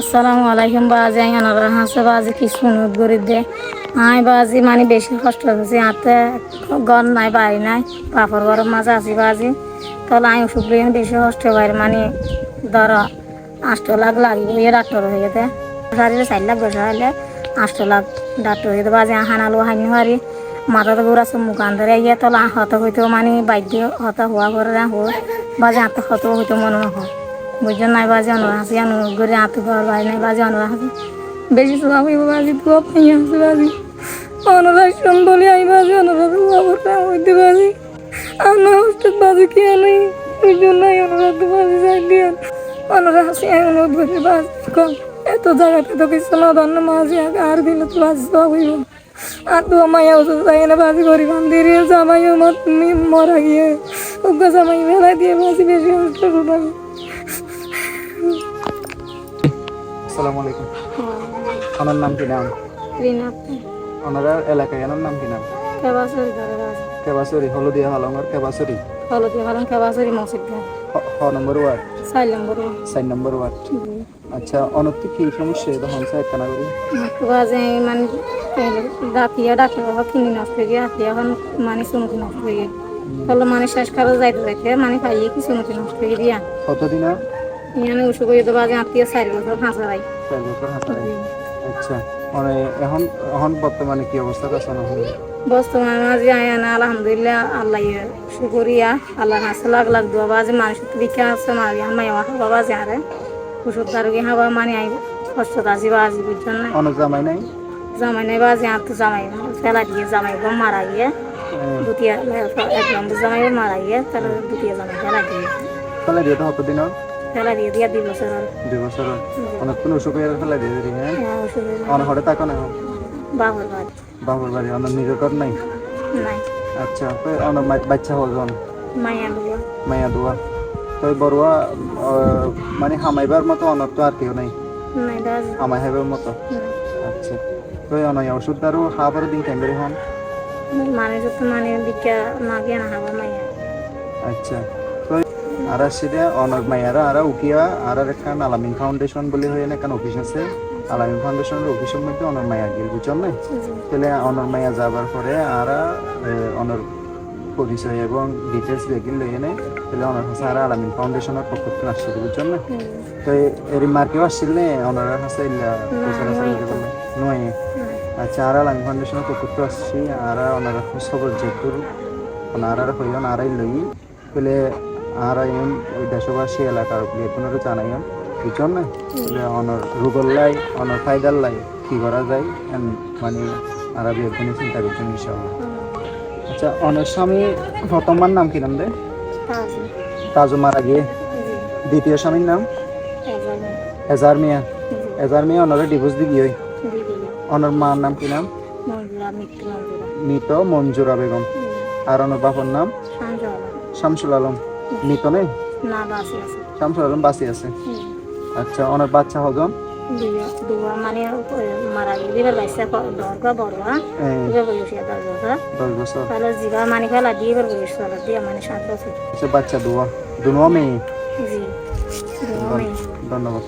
আসসালামু আলাইকুম। বাজি আনারা হাসে বাজি, কি সুনুদ গরি দে। আই বাজি মানে বেশি কষ্ট হচ্ছে হাতে ঘর নাই, বাড়ি নাই, বাপর ঘরের মাঝে আছি বাজি। তাহলে আমি ওষুধ লিয়ে বেশি কষ্ট বাইরে মানে ধর, আষ্ট লাখ লাগিব ইয়ে ডাক্তার হয়ে গেছে। সারিলে চার লাখ বসে হলে আষ্ট লাখ ডাক্তার হয়ে গেছে। বাজি হানালো হানি হারি মাথাতে ঘুরা মুখ আন্ধরে ইয়ে তাহলে হত হইতো মানে বাদ্য হত হওয়া করে হো বাজি হাতে হত হইতো মনে হয়। বুঝছেন নাই বাজে অনুরা হাসি অনুরোধ করে হাতে ঘর বাড়ি নাই, বাজে অনুরা হাসি। বেশি সব হইব বাজি তো পাই হাসি বাজি। অনুরাগ বলি আই বাজি, অনুরাগ বাবুটা হইতে বাজি। আমার হোস্টেল বাজি কি আনি? ওই জন্য অনুরাগ বাজি যাই দিয়ে। অনুরাগ হাসি আই অনুরোধ করে বাজি কম এত জায়গাতে তো কিছু না, ধন্য মাঝি আর দিলে তো বাজি সব হইব। আর তো মাইয়া ওষুধ চাই না, বাজি করি বান দিয়ে জামাইও মরা গিয়ে। ওকে জামাই মেলা দিয়ে বাজি বেশি বাজি আসসালামু আলাইকুম। ওনার নাম কি নাম? ওনারা এলাকায় এনার নাম কি নাম? কেবাসরি কেবাসরি হলদিয়া হালঙ্গর কেবাসরি হলদি হলাম কেবাসরি মসজিদ হ হ নম্বর ওয়ার্ড? চার নম্বর চার নম্বর ওয়ার্ড। আচ্ছা অনতি কি সমস্যা? এটা হনসা একখানা করি? বাজে মানে ডাক্তার বাবা কিনি নষ্ট হয়ে গিয়ে মানে শুনুকি নষ্ট হয়ে গিয়ে মানে শেষ খারাপ যাইতে যাইতে মানে পাইয়ে কি শুনুকি নষ্ট হয়ে দিয়া? কতদিন ইয়ানে উসু করে তো বাজে আত্মীয় চার বছর ফাঁসা রাই চার বছর হাসাই আচ্ছা মানে এখন এখন বর্তমানে কি অবস্থা আছে না বর্তমানে মাঝে আয়ানা আলহামদুলিল্লাহ আল্লাহ শুকরিয়া। আল্লাহ হাসে লাগ লাগ দোয়া বাজে তো বিখ্যা আছে মারি আমার হাওয়া বাজে আরে। ওষুধ দারুগে হাওয়া মানে আই কষ্ট আজি বাজি বুঝছেন না? অনেক জামাই নাই? জামাই নাই বাজে আর তো জামাই ফেলা দিয়ে জামাই গম মারা গিয়ে দুটিয়া এক নম্বর জামাই মারা গিয়ে তাহলে দুটিয়া জামাই ফেলা দিয়ে। ফেলে দিয়ে তো কতদিন আর? ফেলা দিয়ে দিয়া দুই বছর আর দুই বছর আর। অনেক কোনো অসুখ হয়ে ফেলে দিয়ে হ্যাঁ অনেক হঠাৎ থাকো না বাবুর বাড়ি বাবুর বাড়ি অনেক নিজের নাই নাই আচ্ছা তো অনেক বাচ্চা হজন মায়া বুয়া মায়া দোয়া তো বড়ুয়া মানে হামাইবার মতো অনত আর কেউ নাই হামাই হাইবার মতো আচ্ছা তো অনয় ওষুধ আৰু খাবার দিন কেমন হন মানে যত মানে বিখ্যা না গিয়া না হাবা মাইয়া আচ্ছা তো আর আসছে অনক মাইয়ারা আর উকিয়া আর একটা আলামিন ফাউন্ডেশন বলে হয়ে একটা অফিস আছে? আলামিন ফাউন্ডেশনের অফিসের মধ্যে অনর মাইয়া গিল বুঝছেন না? তাহলে অনর মাইয়া যাবার পরে আর অনর পরিচয় এবং ডিটেলস বেগিল লই এনে তাহলে অনর কাছে আর আলামিন ফাউন্ডেশনের পক্ষ থেকে আসছে বুঝছেন না? তো এর মার্কেও আসছিল নে অনর কাছে নয়? আচ্ছা আর আলামিন ফাউন্ডেশনের পক্ষ থেকে আসছি আর অনর খবর যেহেতু ওনারা হইন আরাই লই। বলে আরাইন ওই দেশবাসী এলাকার বেতনেরও জানাইন বুঝছেন না অনর রুগল লাই অনর লাই কি করা যায়? মানে আরা বেতনে চিন্তা করছেন ইনশাআল্লাহ। আচ্ছা অনর স্বামী প্রথমার নাম কি নাম দে? তাজি মারা গিয়ে। দ্বিতীয় স্বামীর নাম? এজার মিয়া। এজার মিয়া। অনরে ডিভোর্স দি গিয়ে দিদি অনর মার নাম কি নাম? মৃত মঞ্জুরা। বেগম। আর অনর বাপর নাম? শামসুল আলম। মৃত নেই? না বাসি আছে। শামসুল আলম বাঁচি আছে? আচ্ছা অনেক বাচ্চা হজম? দুয়া মানে মারা গেল। দিবার বাইসা দরগা বড়া দিবার বয়স দশ বছর দশ বছর। তাহলে জিবা মানে ফেলা দিয়ে এবার বয়স চলা দিয়ে মানে সাত বছর। আচ্ছা বাচ্চা দুয়া। দুনো মেয়ে? জি ধন্যবাদ।